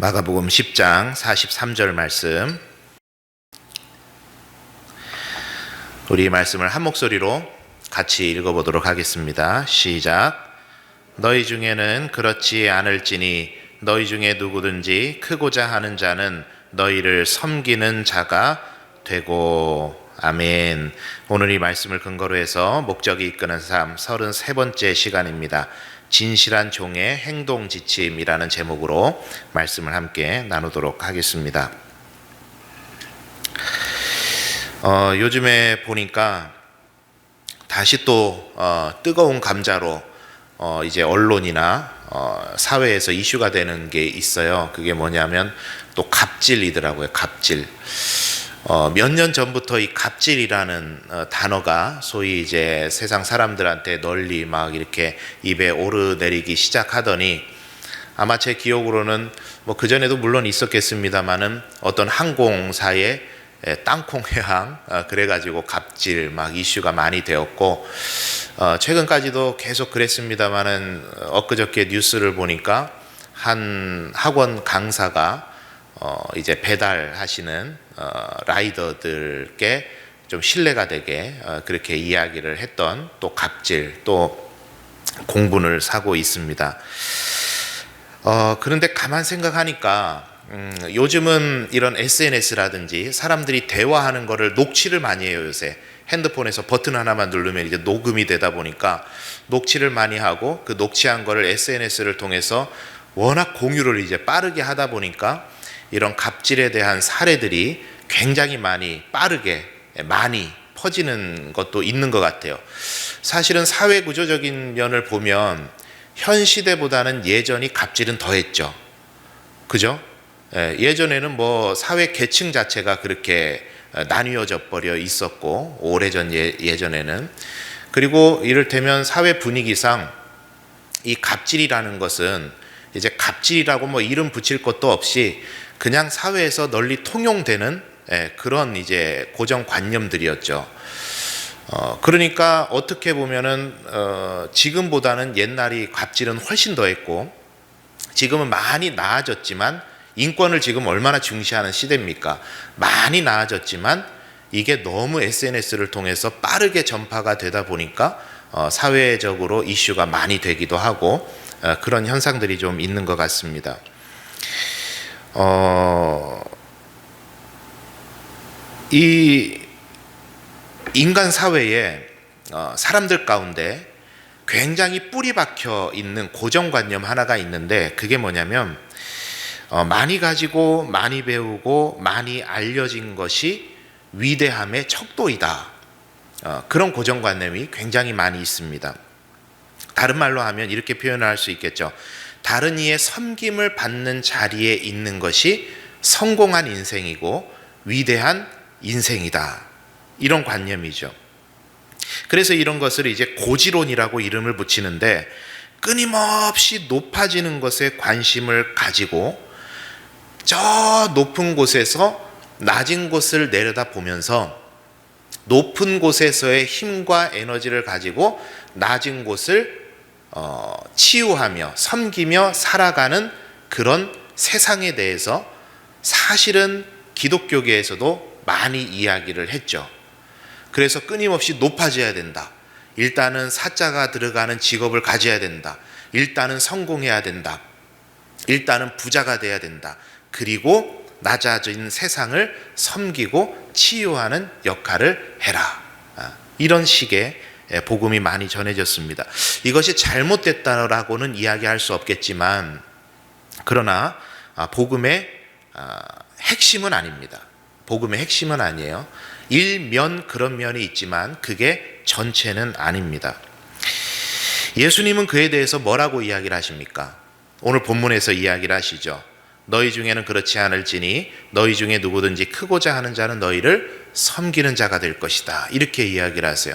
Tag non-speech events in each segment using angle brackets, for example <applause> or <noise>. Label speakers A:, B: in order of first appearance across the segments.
A: 마가복음 10장 43절 말씀. 우리 말씀을 한 목소리로 같이 읽어보도록 하겠습니다. 시작. 너희 중에는 그렇지 않을지니 너희 중에 누구든지 크고자 하는 자는 너희를 섬기는 자가 되고 아멘. 오늘 이 말씀을 근거로 해서 목적이 이끄는 삶 33번째 시간입니다. 진실한 종의 행동 지침이라는 제목으로 말씀을 함께 나누도록 하겠습니다. 어, 요즘에 보니까 다시 또 어, 뜨거운 감자로 어, 이제 언론이나 어, 사회에서 이슈가 되는 게 있어요. 그게 뭐냐면 또 갑질이더라고요. 갑질. 어, 몇 년 전부터 이 갑질이라는 어, 단어가 소위 이제 세상 사람들한테 널리 막 이렇게 입에 오르내리기 시작하더니 아마 제 기억으로는 뭐 그전에도 물론 있었겠습니다만은 어떤 항공사의 에, 땅콩 회항 어, 그래가지고 갑질 막 이슈가 많이 되었고 어, 최근까지도 계속 그랬습니다만은 엊그저께 뉴스를 보니까 한 학원 강사가 어, 이제 배달하시는 어, 라이더들께 좀 신뢰가 되게 어, 그렇게 이야기를 했던 또 갑질 또 공분을 사고 있습니다. 어, 그런데 가만 생각하니까 음, 요즘은 이런 SNS라든지 사람들이 대화하는 거를 녹취를 많이 해요 요새 핸드폰에서 버튼 하나만 누르면 이제 녹음이 되다 보니까 녹취를 많이 하고 그 녹취한 거를 SNS를 통해서 워낙 공유를 이제 빠르게 하다 보니까 이런 갑질에 대한 사례들이 굉장히 많이 빠르게 많이 퍼지는 것도 있는 것 같아요. 사실은 사회 구조적인 면을 보면 현 시대보다는 예전이 갑질은 더했죠. 그죠? 예, 예전에는 뭐 사회 계층 자체가 그렇게 나뉘어져 버려 있었고 오래전 예, 예전에는 그리고 이를테면 사회 분위기상 이 갑질이라는 것은 이제 갑질이라고 뭐 이름 붙일 것도 없이 그냥 사회에서 널리 통용되는 예, 그런 이제 고정관념들이었죠. 어, 그러니까 어떻게 보면은 어, 지금보다는 옛날이 갑질은 훨씬 더했고 지금은 많이 나아졌지만 인권을 지금 얼마나 중시하는 시대입니까? 많이 나아졌지만 이게 너무 SNS를 통해서 빠르게 전파가 되다 보니까 어, 사회적으로 이슈가 많이 되기도 하고 어, 그런 현상들이 좀 있는 것 같습니다. 어, 이 인간 사회에 어, 사람들 가운데 굉장히 뿌리 박혀 있는 고정관념 하나가 있는데 그게 뭐냐면 어, 많이 가지고 많이 배우고 많이 알려진 것이 위대함의 척도이다. 어, 그런 고정관념이 굉장히 많이 있습니다. 다른 말로 하면 이렇게 표현할 수 있겠죠. 다른 이의 섬김을 받는 자리에 있는 것이 성공한 인생이고 위대한 인생이다. 이런 관념이죠. 그래서 이런 것을 이제 고지론이라고 이름을 붙이는데 끊임없이 높아지는 것에 관심을 가지고 저 높은 곳에서 낮은 곳을 내려다 보면서 높은 곳에서의 힘과 에너지를 가지고 낮은 곳을 어, 치유하며 섬기며 살아가는 그런 세상에 대해서 사실은 기독교계에서도 많이 이야기를 했죠. 그래서 끊임없이 높아져야 된다. 일단은 사자가 들어가는 직업을 가져야 된다. 일단은 성공해야 된다. 일단은 부자가 돼야 된다. 그리고 낮아진 세상을 섬기고 치유하는 역할을 해라. 아, 이런 식의 복음이 많이 전해졌습니다. 이것이 잘못됐다라고는 이야기할 수 없겠지만, 그러나 아, 복음의 아, 핵심은 아닙니다. 복음의 핵심은 아니에요. 일면 그런 면이 있지만 그게 전체는 아닙니다. 예수님은 그에 대해서 뭐라고 이야기를 하십니까? 오늘 본문에서 이야기를 하시죠. 너희 중에는 그렇지 않을지니 너희 중에 누구든지 크고자 하는 자는 너희를 섬기는 자가 될 것이다. 이렇게 이야기를 하세요.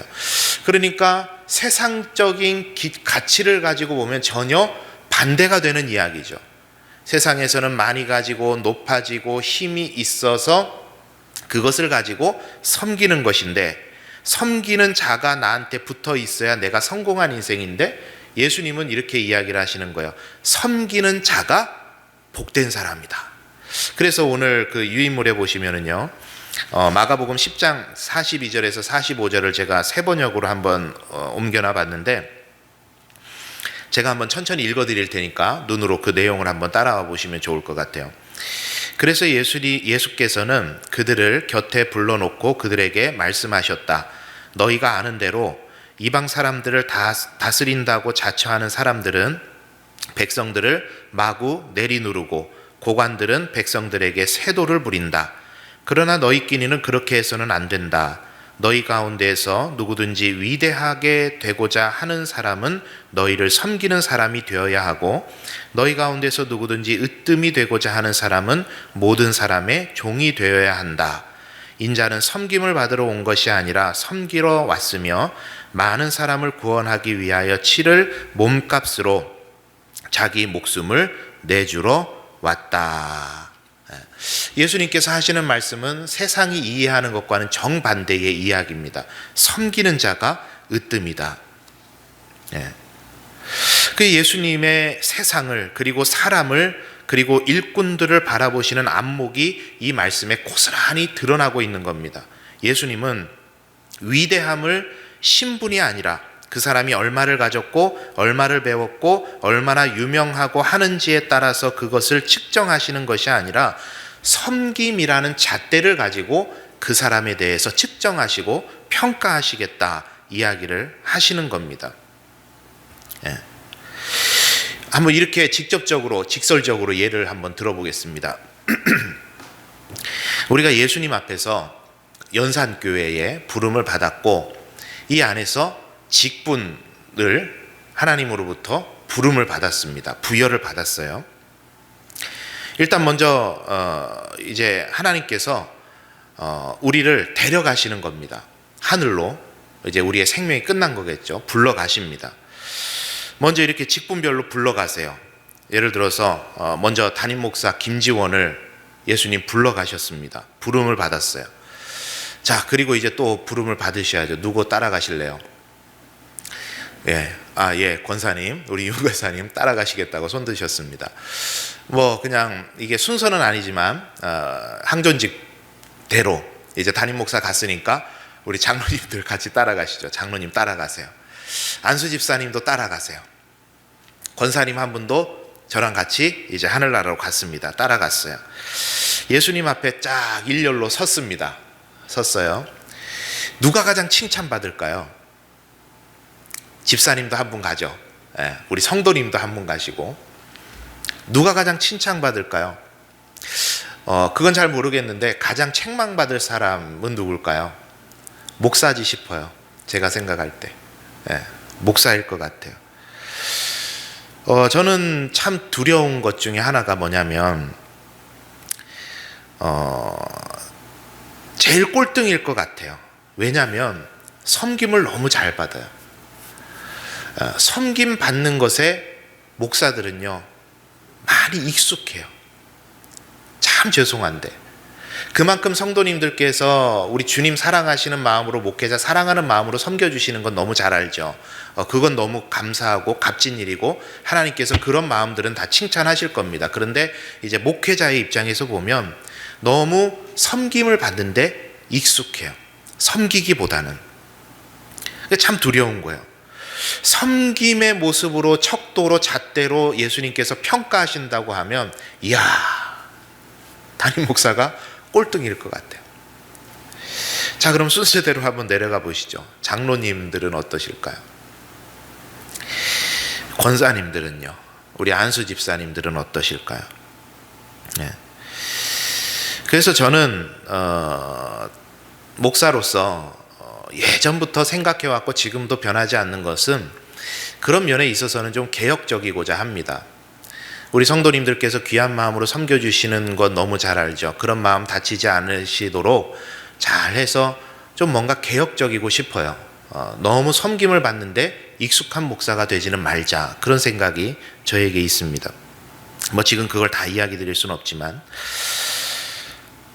A: 그러니까 세상적인 가치를 가지고 보면 전혀 반대가 되는 이야기죠. 세상에서는 많이 가지고 높아지고 힘이 있어서 그것을 가지고 섬기는 것인데 섬기는 자가 나한테 붙어 있어야 내가 성공한 인생인데 예수님은 이렇게 이야기를 하시는 거예요. 섬기는 자가 복된 사람이다. 그래서 오늘 그 유인물에 보시면은요. 어, 마가복음 10장 42절에서 45절을 제가 세 번역으로 한번 어, 옮겨놔 봤는데 제가 한번 천천히 읽어 드릴 테니까 눈으로 그 내용을 한번 따라와 보시면 좋을 것 같아요. 그래서 예수리, 예수께서는 그들을 곁에 불러놓고 그들에게 말씀하셨다. 너희가 아는 대로 이방 사람들을 다, 다스린다고 자처하는 사람들은 백성들을 마구 내리누르고 고관들은 백성들에게 세도를 부린다. 그러나 너희끼리는 그렇게 해서는 안 된다. 너희 가운데에서 누구든지 위대하게 되고자 하는 사람은 너희를 섬기는 사람이 되어야 하고 너희 가운데서 누구든지 으뜸이 되고자 하는 사람은 모든 사람의 종이 되어야 한다. 인자는 섬김을 받으러 온 것이 아니라 섬기러 왔으며 많은 사람을 구원하기 위하여 치를 몸값으로 자기 목숨을 내주러 왔다. 예수님께서 하시는 말씀은 세상이 이해하는 것과는 정반대의 이야기입니다. 섬기는 자가 으뜸이다. 예. 그 예수님의 세상을 그리고 사람을 그리고 일꾼들을 바라보시는 안목이 이 말씀에 고스란히 드러나고 있는 겁니다. 예수님은 위대함을 신분이 아니라 그 사람이 얼마를 가졌고 얼마를 배웠고 얼마나 유명하고 하는지에 따라서 그것을 측정하시는 것이 아니라 섬김이라는 잣대를 가지고 그 사람에 대해서 측정하시고 평가하시겠다 이야기를 하시는 겁니다. 예. 한번 이렇게 직접적으로 직설적으로 예를 한번 들어보겠습니다. <clears throat> 우리가 예수님 앞에서 연산교회에 부름을 받았고 이 안에서 직분을 하나님으로부터 부름을 받았습니다. 부여를 받았어요. 일단 먼저 어 이제 하나님께서 어 우리를 데려가시는 겁니다. 하늘로 이제 우리의 생명이 끝난 거겠죠. 불러 가십니다. 먼저 이렇게 직분별로 불러 가세요. 예를 들어서 어 먼저 담임 목사 김지원을 예수님 불러 가셨습니다. 부름을 받았어요. 자, 그리고 이제 또 부름을 받으셔야죠. 누구 따라가실래요? 예, 아, 예, 권사님, 우리 <laughs> 유교사님 따라가시겠다고 손 드셨습니다. 뭐, 그냥 이게 순서는 아니지만, 어, 항존직대로 이제 담임 목사 갔으니까 우리 장로님들 같이 따라가시죠. 장로님 따라가세요. 안수 집사님도 따라가세요. 권사님 한 분도 저랑 같이 이제 하늘나라로 갔습니다. 따라갔어요. 예수님 앞에 쫙 일렬로 섰습니다. 섰어요. 누가 가장 칭찬받을까요? 집사님도 한 분 가죠. 예, 우리 성도님도 한 분 가시고. 누가 가장 칭찬받을까요? 어, 그건 잘 모르겠는데 가장 책망받을 사람은 누굴까요? 목사지 싶어요. 제가 생각할 때. 예, 목사일 것 같아요. 어, 저는 참 두려운 것 중에 하나가 뭐냐면, 어, 제일 꼴등일 것 같아요. 왜냐하면 섬김을 너무 잘 받아요. 어, 섬김 받는 것에 목사들은요 많이 익숙해요. 참 죄송한데 그만큼 성도님들께서 우리 주님 사랑하시는 마음으로 목회자 사랑하는 마음으로 섬겨주시는 건 너무 잘 알죠. 어, 그건 너무 감사하고 값진 일이고 하나님께서 그런 마음들은 다 칭찬하실 겁니다. 그런데 이제 목회자의 입장에서 보면 너무 섬김을 받는데 익숙해요. 섬기기보다는. 참 두려운 거예요. 섬김의 모습으로 척도로 잣대로 예수님께서 평가하신다고 하면 이야 담임 목사가 꼴등일 것 같아요. 자 그럼 순서대로 한번 내려가 보시죠. 장로님들은 어떠실까요? 권사님들은요. 우리 안수 집사님들은 어떠실까요? 네. 그래서 저는 어, 목사로서 어, 예전부터 생각해 왔고 지금도 변하지 않는 것은 그런 면에 있어서는 좀 개혁적이고자 합니다. 우리 성도님들께서 귀한 마음으로 섬겨주시는 것 너무 잘 알죠. 그런 마음 다치지 않으시도록 잘 해서 좀 뭔가 개혁적이고 싶어요. 어, 너무 섬김을 받는데 익숙한 목사가 되지는 말자. 그런 생각이 저에게 있습니다. 뭐 지금 그걸 다 이야기 드릴 수는 없지만.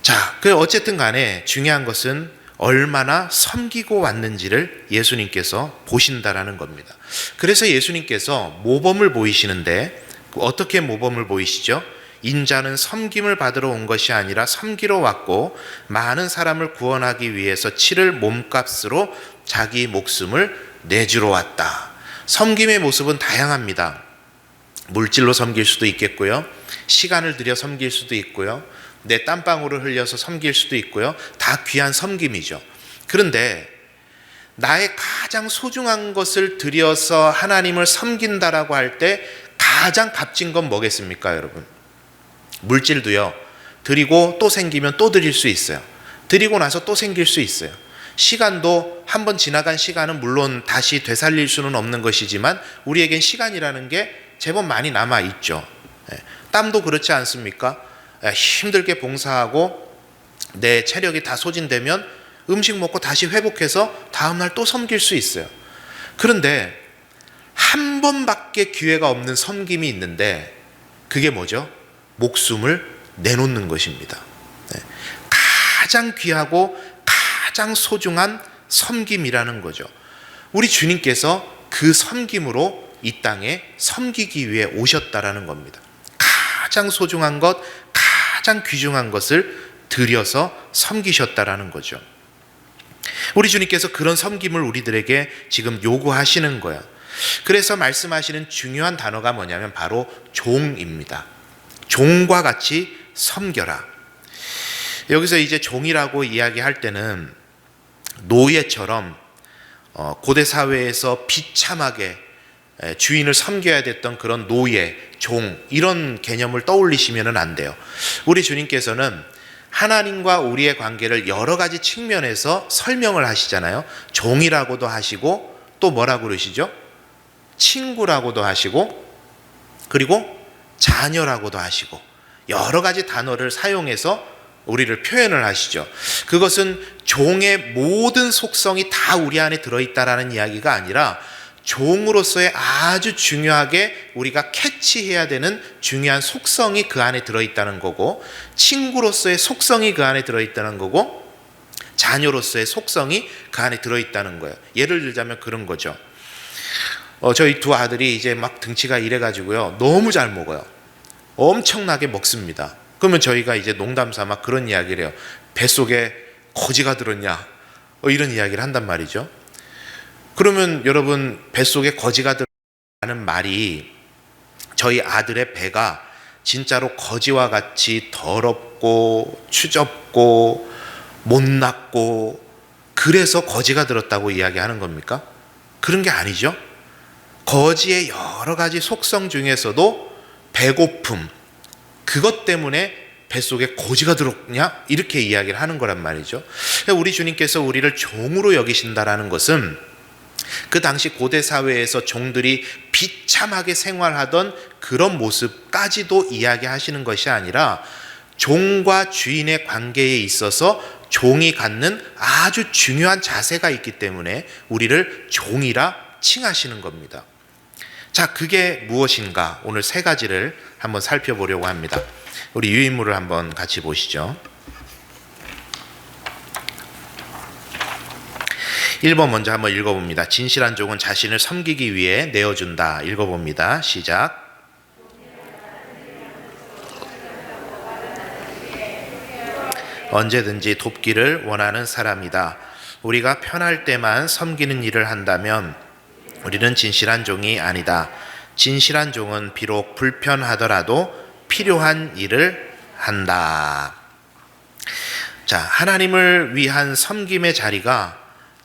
A: 자, 그 어쨌든 간에 중요한 것은 얼마나 섬기고 왔는지를 예수님께서 보신다라는 겁니다. 그래서 예수님께서 모범을 보이시는데 어떻게 모범을 보이시죠? 인자는 섬김을 받으러 온 것이 아니라 섬기러 왔고 많은 사람을 구원하기 위해서 치를 몸값으로 자기 목숨을 내주러 왔다. 섬김의 모습은 다양합니다. 물질로 섬길 수도 있겠고요. 시간을 들여 섬길 수도 있고요. 내 땀방울을 흘려서 섬길 수도 있고요. 다 귀한 섬김이죠. 그런데 나의 가장 소중한 것을 들여서 하나님을 섬긴다라고 할 때 가장 값진 건 뭐겠습니까, 여러분? 물질도요. 드리고 또 생기면 또 드릴 수 있어요. 드리고 나서 또 생길 수 있어요. 시간도 한 번 지나간 시간은 물론 다시 되살릴 수는 없는 것이지만 우리에겐 시간이라는 게 제법 많이 남아 있죠. 예. 땀도 그렇지 않습니까? 예, 힘들게 봉사하고 내 체력이 다 소진되면 음식 먹고 다시 회복해서 다음날 또 섬길 수 있어요. 그런데 한 번밖에 기회가 없는 섬김이 있는데 그게 뭐죠? 목숨을 내놓는 것입니다. 네. 가장 귀하고 가장 소중한 섬김이라는 거죠. 우리 주님께서 그 섬김으로 이 땅에 섬기기 위해 오셨다라는 겁니다. 가장 소중한 것, 가장 귀중한 것을 들여서 섬기셨다라는 거죠. 우리 주님께서 그런 섬김을 우리들에게 지금 요구하시는 거예요. 그래서 말씀하시는 중요한 단어가 뭐냐면 바로 종입니다. 종과 같이 섬겨라. 여기서 이제 종이라고 이야기할 때는 노예처럼 어, 고대 사회에서 비참하게 주인을 섬겨야 됐던 그런 노예, 종 이런 개념을 떠올리시면 안 돼요. 우리 주님께서는 하나님과 우리의 관계를 여러 가지 측면에서 설명을 하시잖아요. 종이라고도 하시고 또 뭐라고 그러시죠? 친구라고도 하시고 그리고 자녀라고도 하시고 여러 가지 단어를 사용해서 우리를 표현을 하시죠. 그것은 종의 모든 속성이 다 우리 안에 들어있다라는 이야기가 아니라 종으로서의 아주 중요하게 우리가 캐치해야 되는 중요한 속성이 그 안에 들어있다는 거고 친구로서의 속성이 그 안에 들어있다는 거고 자녀로서의 속성이 그 안에 들어있다는 거예요. 예를 들자면 그런 거죠. 어, 저희 두 아들이 이제 막 등치가 이래가지고요. 너무 잘 먹어요. 엄청나게 먹습니다. 그러면 저희가 이제 농담 삼아 그런 이야기를 해요. 뱃속에 거지가 들었냐? 어, 이런 이야기를 한단 말이죠. 그러면 여러분 뱃속에 거지가 들어가는 말이 저희 아들의 배가 진짜로 거지와 같이 더럽고 추접고 못났고 그래서 거지가 들었다고 이야기하는 겁니까? 그런 게 아니죠. 거지의 여러 가지 속성 중에서도 배고픔 그것 때문에 뱃속에 고지가 들었냐 이렇게 이야기를 하는 거란 말이죠. 우리 주님께서 우리를 종으로 여기신다라는 것은 그 당시 고대 사회에서 종들이 비참하게 생활하던 그런 모습까지도 이야기하시는 것이 아니라 종과 주인의 관계에 있어서 종이 갖는 아주 중요한 자세가 있기 때문에 우리를 종이라 칭하시는 겁니다. 자, 그게 무엇인가? 오늘 세 가지를 한번 살펴보려고 합니다. 우리 유인물을 한번 같이 보시죠. 1번 먼저 한번 읽어봅니다. 진실한 종은 자신을 섬기기 위해 내어준다. 읽어봅니다. 시작. 언제든지 돕기를 원하는 사람이다. 우리가 편할 때만 섬기는 일을 한다면 우리는 진실한 종이 아니다. 진실한 종은 비록 불편하더라도 필요한 일을 한다. 자, 하나님을 위한 섬김의 자리가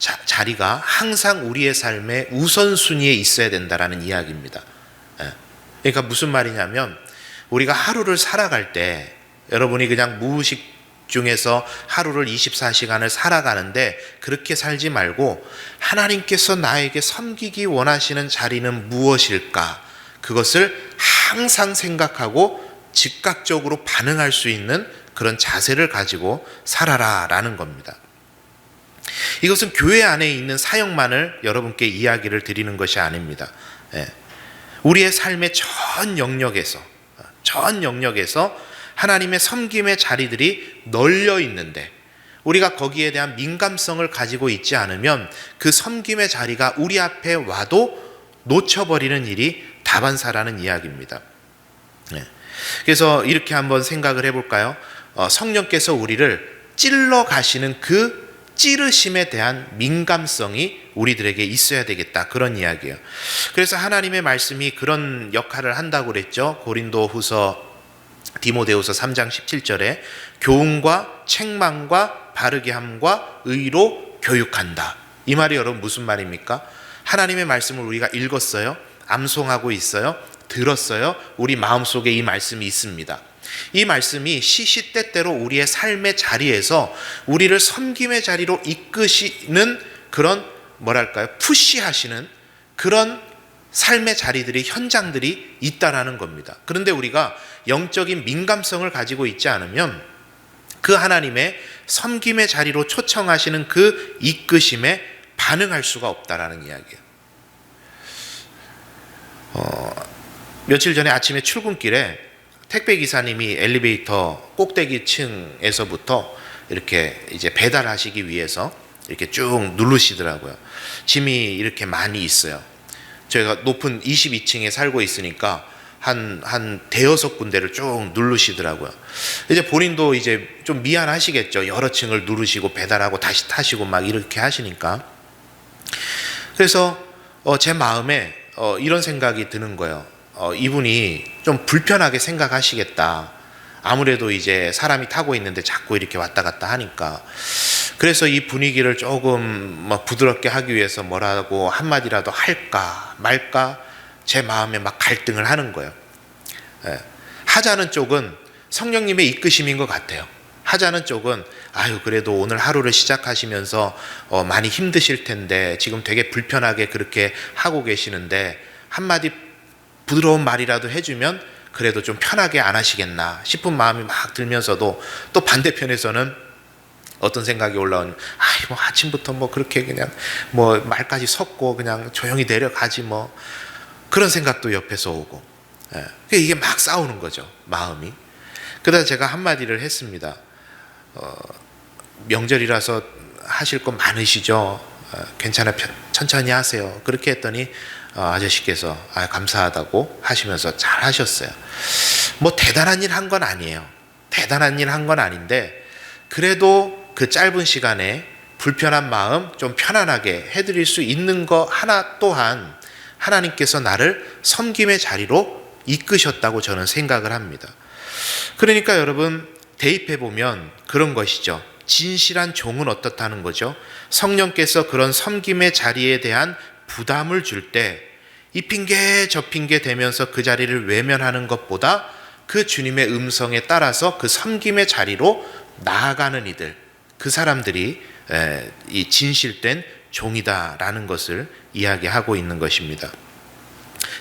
A: 자, 자리가 항상 우리의 삶의 우선순위에 있어야 된다라는 이야기입니다. 예. 그러니까 무슨 말이냐면 우리가 하루를 살아갈 때 여러분이 그냥 무의식 중에서 하루를 24시간을 살아가는데 그렇게 살지 말고 하나님께서 나에게 섬기기 원하시는 자리는 무엇일까? 그것을 항상 생각하고 즉각적으로 반응할 수 있는 그런 자세를 가지고 살아라 라는 겁니다. 이것은 교회 안에 있는 사역만을 여러분께 이야기를 드리는 것이 아닙니다. 예. 우리의 삶의 전 영역에서 전 영역에서 하나님의 섬김의 자리들이 널려 있는데 우리가 거기에 대한 민감성을 가지고 있지 않으면 그 섬김의 자리가 우리 앞에 와도 놓쳐버리는 일이 다반사라는 이야기입니다. 네. 그래서 이렇게 한번 생각을 해볼까요? 어, 성령께서 우리를 찔러 가시는 그 찌르심에 대한 민감성이 우리들에게 있어야 되겠다. 그런 이야기예요. 그래서 하나님의 말씀이 그런 역할을 한다고 그랬죠. 고린도 후서 디모데후서 3장 17절에 교훈과 책망과 바르게 함과 의로 교육한다. 이 말이 여러분 무슨 말입니까? 하나님의 말씀을 우리가 읽었어요. 암송하고 있어요. 들었어요. 우리 마음속에 이 말씀이 있습니다. 이 말씀이 시시때때로 우리의 삶의 자리에서 우리를 섬김의 자리로 이끄시는 그런 뭐랄까요? 푸시하시는 그런 삶의 자리들이 현장들이 있다라는 겁니다. 그런데 우리가 영적인 민감성을 가지고 있지 않으면 그 하나님의 섬김의 자리로 초청하시는 그 이끄심에 반응할 수가 없다라는 이야기예요. 어, 며칠 전에 아침에 출근길에 택배 기사님이 엘리베이터 꼭대기 층에서부터 이렇게 이제 배달하시기 위해서 이렇게 쭉 누르시더라고요. 짐이 이렇게 많이 있어요. 저희가 높은 22층에 살고 있으니까 한, 한 대여섯 군데를 쭉 누르시더라고요. 이제 본인도 이제 좀 미안하시겠죠. 여러 층을 누르시고 배달하고 다시 타시고 막 이렇게 하시니까. 그래서 어, 제 마음에 어, 이런 생각이 드는 거예요. 어, 이분이 좀 불편하게 생각하시겠다. 아무래도 이제 사람이 타고 있는데 자꾸 이렇게 왔다 갔다 하니까. 그래서 이 분위기를 조금 뭐 부드럽게 하기 위해서 뭐라고 한마디라도 할까 말까 제 마음에 막 갈등을 하는 거예요. 예. 하자는 쪽은 성령님의 이끄심인 것 같아요. 하자는 쪽은 아유 그래도 오늘 하루를 시작하시면서 어, 많이 힘드실 텐데 지금 되게 불편하게 그렇게 하고 계시는데 한마디 부드러운 말이라도 해주면 그래도 좀 편하게 안 하시겠나 싶은 마음이 막 들면서도 또 반대편에서는 어떤 생각이 올라오면 아이 뭐 아침부터 뭐 그렇게 그냥 뭐 말까지 섞고 그냥 조용히 내려가지 뭐 그런 생각도 옆에서 오고. 예. 이게 막 싸우는 거죠 마음이. 그러다 제가 한마디를 했습니다. 어, 명절이라서 하실 거 많으시죠? 어, 괜찮아 천천히 하세요. 그렇게 했더니 어, 아저씨께서 아, 감사하다고 하시면서 잘 하셨어요 뭐 대단한 일 한 건 아니에요 대단한 일 한 건 아닌데 그래도 그 짧은 시간에 불편한 마음 좀 편안하게 해드릴 수 있는 거 하나 또한 하나님께서 나를 섬김의 자리로 이끄셨다고 저는 생각을 합니다. 그러니까 여러분 대입해 보면 그런 것이죠. 진실한 종은 어떻다는 거죠? 성령께서 그런 섬김의 자리에 대한 부담을 줄 때 이 핑계 저 핑계 대면서 그 자리를 외면하는 것보다 그 주님의 음성에 따라서 그 섬김의 자리로 나아가는 이들 그 사람들이 이 진실된 종이다라는 것을 이야기하고 있는 것입니다.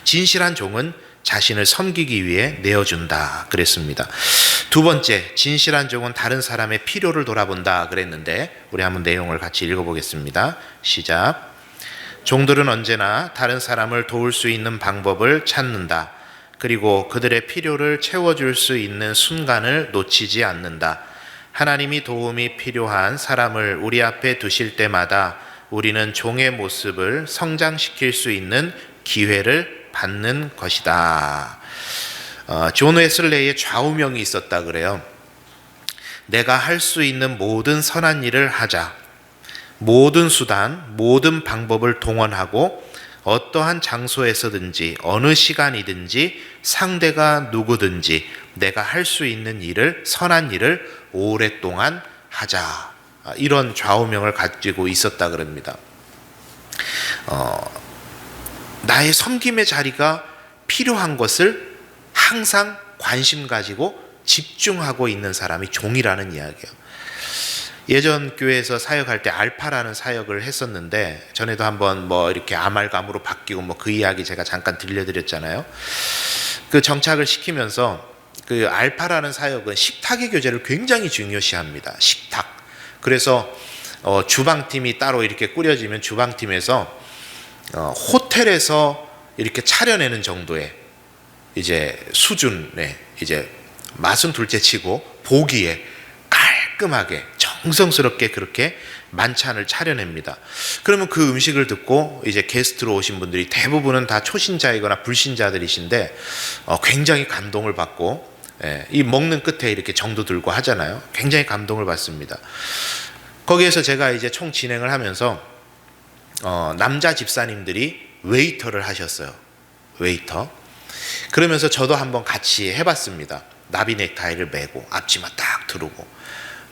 A: 진실한 종은 자신을 섬기기 위해 내어준다 그랬습니다. 두 번째, 진실한 종은 다른 사람의 필요를 돌아본다 그랬는데 우리 한번 내용을 같이 읽어보겠습니다. 시작. 종들은 언제나 다른 사람을 도울 수 있는 방법을 찾는다. 그리고 그들의 필요를 채워줄 수 있는 순간을 놓치지 않는다. 하나님이 도움이 필요한 사람을 우리 앞에 두실 때마다 우리는 종의 모습을 성장시킬 수 있는 기회를 받는 것이다. 어, 존 웨슬레이의 좌우명이 있었다 그래요. 내가 할 수 있는 모든 선한 일을 하자. 모든 수단, 모든 방법을 동원하고 어떠한 장소에서든지 어느 시간이든지 상대가 누구든지 내가 할 수 있는 일을 선한 일을 오랫동안 하자. 이런 좌우명을 가지고 있었다 그럽니다. 어, 나의 섬김의 자리가 필요한 것을 항상 관심 가지고 집중하고 있는 사람이 종이라는 이야기예요. 예전 교회에서 사역할 때 알파라는 사역을 했었는데 전에도 한번 뭐 이렇게 아말감으로 바뀌고 뭐 그 이야기 제가 잠깐 들려드렸잖아요. 그 정착을 시키면서 그 알파라는 사역은 식탁의 교제를 굉장히 중요시합니다. 식탁. 그래서 어, 주방팀이 따로 이렇게 꾸려지면 주방팀에서 어, 호텔에서 이렇게 차려내는 정도의 이제 수준에 이제 맛은 둘째치고 보기에 깔끔하게 정성스럽게 그렇게 만찬을 차려냅니다. 그러면 그 음식을 듣고 이제 게스트로 오신 분들이 대부분은 다 초신자이거나 불신자들이신데 어, 굉장히 감동을 받고 예, 이 먹는 끝에 이렇게 정도 들고 하잖아요. 굉장히 감동을 받습니다. 거기에서 제가 이제 총 진행을 하면서 어, 남자 집사님들이 웨이터를 하셨어요. 웨이터. 그러면서 저도 한번 같이 해봤습니다. 나비 넥타이를 메고 앞치마 딱 두르고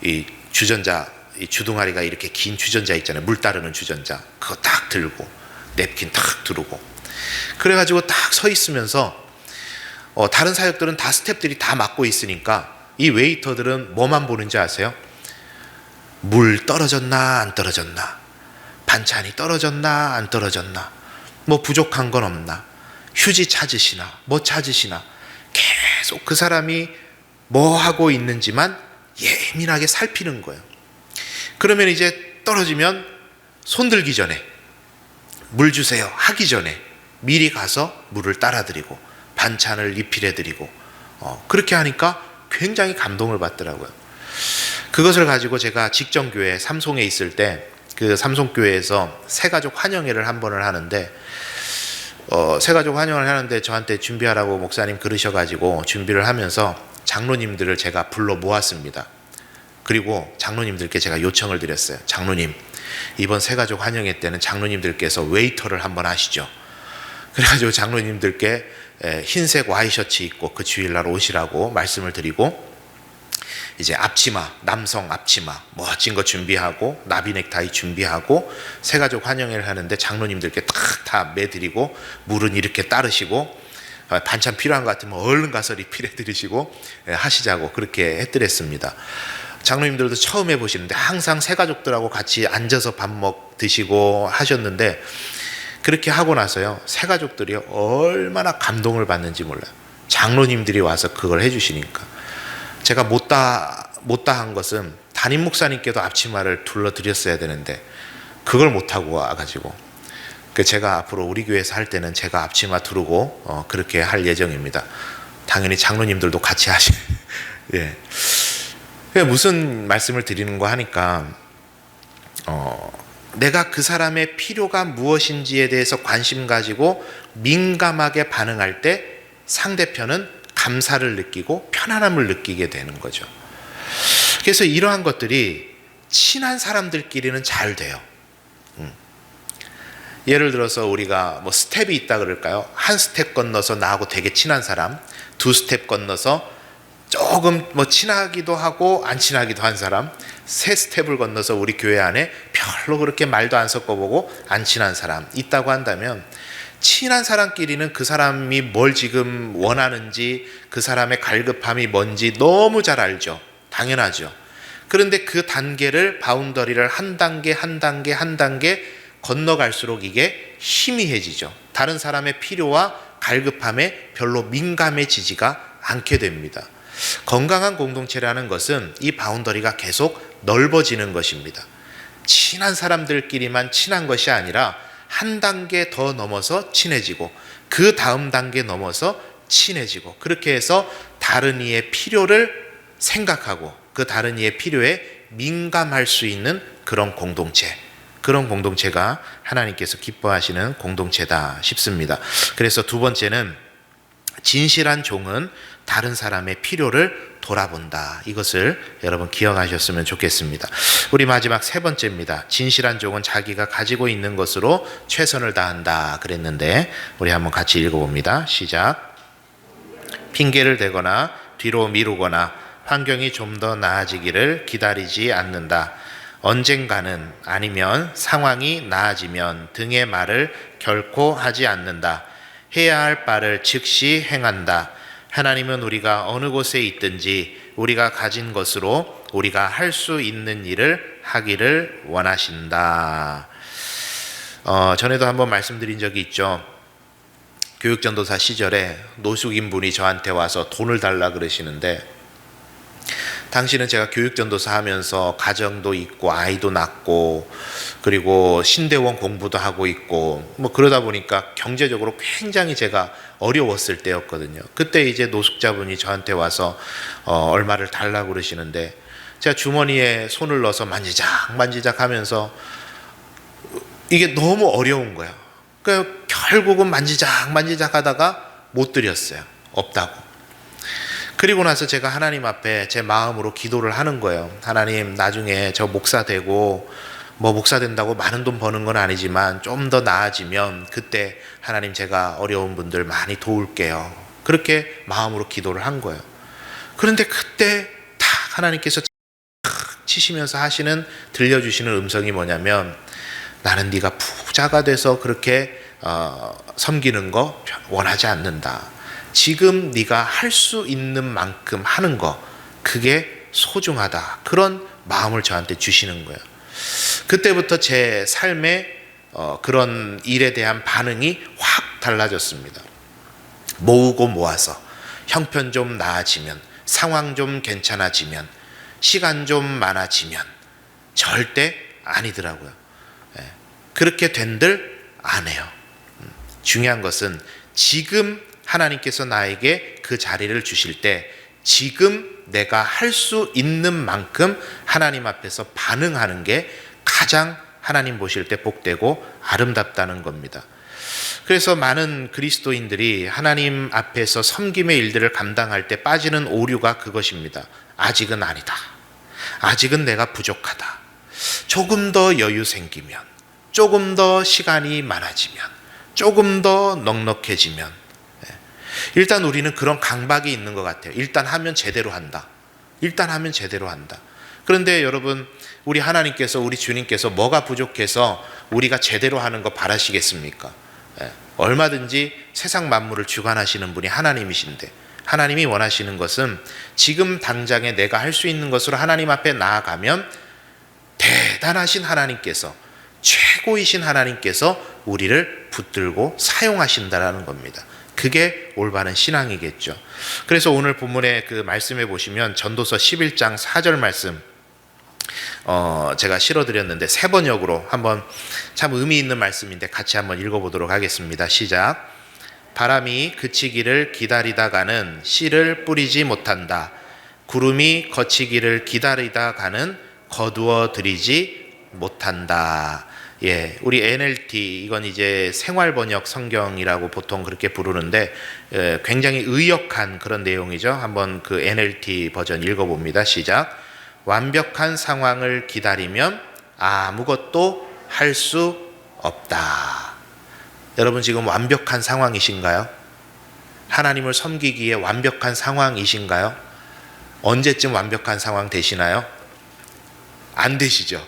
A: 이 주전자 이 주둥아리가 이렇게 긴 주전자 있잖아요. 물 따르는 주전자. 그거 딱 들고 냅킨 딱 두르고. 그래가지고 딱 서 있으면서 어, 다른 사역들은 다 스탭들이 다 맡고 있으니까 이 웨이터들은 뭐만 보는지 아세요? 물 떨어졌나 안 떨어졌나? 반찬이 떨어졌나 안 떨어졌나? 뭐 부족한 건 없나? 휴지 찾으시나? 뭐 찾으시나? 계속 그 사람이 뭐 하고 있는지만 예민하게 살피는 거예요. 그러면 이제 떨어지면 손 들기 전에 물 주세요 하기 전에 미리 가서 물을 따라드리고 반찬을 리필해드리고 어, 그렇게 하니까 굉장히 감동을 받더라고요. 그것을 가지고 제가 직전교회 삼송에 있을 때 그 삼송교회에서 새가족 환영회를 한 번을 하는데 어, 새가족 환영을 하는데 저한테 준비하라고 목사님 그러셔가지고 준비를 하면서 장로님들을 제가 불러 모았습니다. 그리고 장로님들께 제가 요청을 드렸어요. 장로님, 이번 새가족 환영회 때는 장로님들께서 웨이터를 한번 하시죠. 그래가지고 장로님들께 에, 흰색 와이셔츠 입고 그 주일날 오시라고 말씀을 드리고 이제 앞치마, 남성 앞치마 멋진 거 준비하고 나비 넥타이 준비하고 새가족 환영회를 하는데 장로님들께 딱다 매드리고 물은 이렇게 따르시고 어, 반찬 필요한 것 같으면 얼른 가서 리필해 드리시고 예, 하시자고 그렇게 해드렸습니다. 장로님들도 처음 해보시는데 항상 새 가족들하고 같이 앉아서 밥 먹 드시고 하셨는데 그렇게 하고 나서요 새 가족들이 얼마나 감동을 받는지 몰라요. 장로님들이 와서 그걸 해주시니까 제가 못다 못다 한 것은 담임 목사님께도 앞치마를 둘러 드렸어야 되는데 그걸 못 하고 와가지고 그 제가 앞으로 우리 교회에서 할 때는 제가 앞치마 두르고 어, 그렇게 할 예정입니다. 당연히 장로님들도 같이 하시. <laughs> 예. 그게 무슨 말씀을 드리는 거 하니까 어, 내가 그 사람의 필요가 무엇인지에 대해서 관심 가지고 민감하게 반응할 때 상대편은 감사를 느끼고 편안함을 느끼게 되는 거죠. 그래서 이러한 것들이 친한 사람들끼리는 잘 돼요. 음. 예를 들어서 우리가 뭐 스텝이 있다 그럴까요? 한 스텝 건너서 나하고 되게 친한 사람, 두 스텝 건너서 조금 뭐 친하기도 하고 안 친하기도 한 사람, 세 스텝을 건너서 우리 교회 안에 별로 그렇게 말도 안 섞어보고 안 친한 사람 있다고 한다면 친한 사람끼리는 그 사람이 뭘 지금 원하는지 그 사람의 갈급함이 뭔지 너무 잘 알죠. 당연하죠. 그런데 그 단계를 바운더리를 한 단계 한 단계 한 단계 건너갈수록 이게 희미해지죠. 다른 사람의 필요와 갈급함에 별로 민감해지지가 않게 됩니다. 건강한 공동체라는 것은 이 바운더리가 계속 넓어지는 것입니다. 친한 사람들끼리만 친한 것이 아니라 한 단계 더 넘어서 친해지고 그 다음 단계 넘어서 친해지고 그렇게 해서 다른 이의 필요를 생각하고 그 다른 이의 필요에 민감할 수 있는 그런 공동체 그런 공동체가 하나님께서 기뻐하시는 공동체다 싶습니다. 그래서 두 번째는 진실한 종은 다른 사람의 필요를 돌아본다. 이것을 여러분 기억하셨으면 좋겠습니다. 우리 마지막 세 번째입니다. 진실한 종은 자기가 가지고 있는 것으로 최선을 다한다. 그랬는데 우리 한번 같이 읽어봅니다. 시작. 핑계를 대거나 뒤로 미루거나 환경이 좀 더 나아지기를 기다리지 않는다. 언젠가는 아니면 상황이 나아지면 등의 말을 결코 하지 않는다. 해야 할 바를 즉시 행한다. 하나님은 우리가 어느 곳에 있든지 우리가 가진 것으로 우리가 할 수 있는 일을 하기를 원하신다. 어, 전에도 한번 말씀드린 적이 있죠. 교육전도사 시절에 노숙인 분이 저한테 와서 돈을 달라 그러시는데 당시는 제가 교육전도사 하면서 가정도 있고 아이도 낳고 그리고 신대원 공부도 하고 있고 뭐 그러다 보니까 경제적으로 굉장히 제가 어려웠을 때였거든요. 그때 이제 노숙자분이 저한테 와서 어 얼마를 달라고 그러시는데 제가 주머니에 손을 넣어서 만지작 만지작 하면서 이게 너무 어려운 거예요. 그 결국은 만지작 만지작 하다가 못 드렸어요. 없다고. 그리고 나서 제가 하나님 앞에 제 마음으로 기도를 하는 거예요. 하나님 나중에 저 목사 되고 뭐 목사 된다고 많은 돈 버는 건 아니지만 좀 더 나아지면 그때 하나님 제가 어려운 분들 많이 도울게요. 그렇게 마음으로 기도를 한 거예요. 그런데 그때 딱 하나님께서 탁 치시면서 하시는 들려주시는 음성이 뭐냐면 나는 네가 부자가 돼서 그렇게 어, 섬기는 거 원하지 않는다. 지금 네가 할 수 있는 만큼 하는 거 그게 소중하다. 그런 마음을 저한테 주시는 거예요. 그때부터 제 삶에 어, 그런 일에 대한 반응이 확 달라졌습니다. 모으고 모아서 형편 좀 나아지면 상황 좀 괜찮아지면 시간 좀 많아지면 절대 아니더라고요. 예, 그렇게 된들 안 해요. 음, 중요한 것은 지금 하나님께서 나에게 그 자리를 주실 때 지금 내가 할 수 있는 만큼 하나님 앞에서 반응하는 게 가장 하나님 보실 때 복되고 아름답다는 겁니다. 그래서 많은 그리스도인들이 하나님 앞에서 섬김의 일들을 감당할 때 빠지는 오류가 그것입니다. 아직은 아니다. 아직은 내가 부족하다. 조금 더 여유 생기면, 조금 더 시간이 많아지면, 조금 더 넉넉해지면, 예. 일단 우리는 그런 강박이 있는 것 같아요. 일단 하면 제대로 한다. 일단 하면 제대로 한다. 그런데 여러분, 우리 하나님께서, 우리 주님께서 뭐가 부족해서 우리가 제대로 하는 거 바라시겠습니까? 예. 얼마든지 세상 만물을 주관하시는 분이 하나님이신데, 하나님이 원하시는 것은 지금 당장에 내가 할 수 있는 것으로 하나님 앞에 나아가면 대단하신 하나님께서 최고이신 하나님께서 우리를 붙들고 사용하신다라는 겁니다. 그게 올바른 신앙이겠죠. 그래서 오늘 본문의 그 말씀에 보시면 전도서 11장 4절 말씀 어, 제가 실어드렸는데 세 번역으로 한번 참 의미 있는 말씀인데 같이 한번 읽어보도록 하겠습니다. 시작. 바람이 그치기를 기다리다가는 씨를 뿌리지 못한다. 구름이 거치기를 기다리다가는 거두어 들이지 못한다. 예, 우리 NLT 이건 이제 생활 번역 성경이라고 보통 그렇게 부르는데 예, 굉장히 의역한 그런 내용이죠. 한번 그 NLT 버전 읽어봅니다. 시작. 완벽한 상황을 기다리면 아무것도 할 수 없다. 여러분 지금 완벽한 상황이신가요? 하나님을 섬기기에 완벽한 상황이신가요? 언제쯤 완벽한 상황 되시나요? 안 되시죠.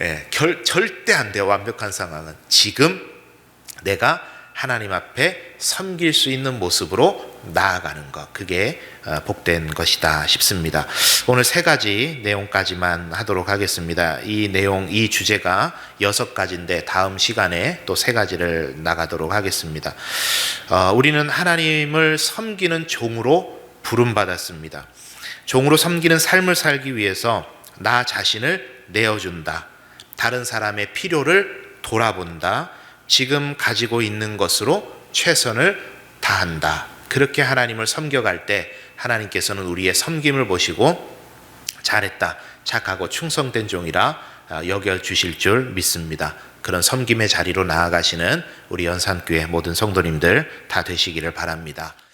A: 예, 결, 절대 안 돼요. 완벽한 상황은 지금 내가 하나님 앞에 섬길 수 있는 모습으로 나아가는 것 그게 어, 복된 것이다 싶습니다. 오늘 세 가지 내용까지만 하도록 하겠습니다. 이 내용 이 주제가 여섯 가지인데 다음 시간에 또 세 가지를 나가도록 하겠습니다. 어, 우리는 하나님을 섬기는 종으로 부름 받았습니다. 종으로 섬기는 삶을 살기 위해서 나 자신을 내어준다. 다른 사람의 필요를 돌아본다. 지금 가지고 있는 것으로 최선을 다한다. 그렇게 하나님을 섬겨갈 때 하나님께서는 우리의 섬김을 보시고 잘했다. 착하고 충성된 종이라 여겨 주실 줄 믿습니다. 그런 섬김의 자리로 나아가시는 우리 연산교회 모든 성도님들 다 되시기를 바랍니다.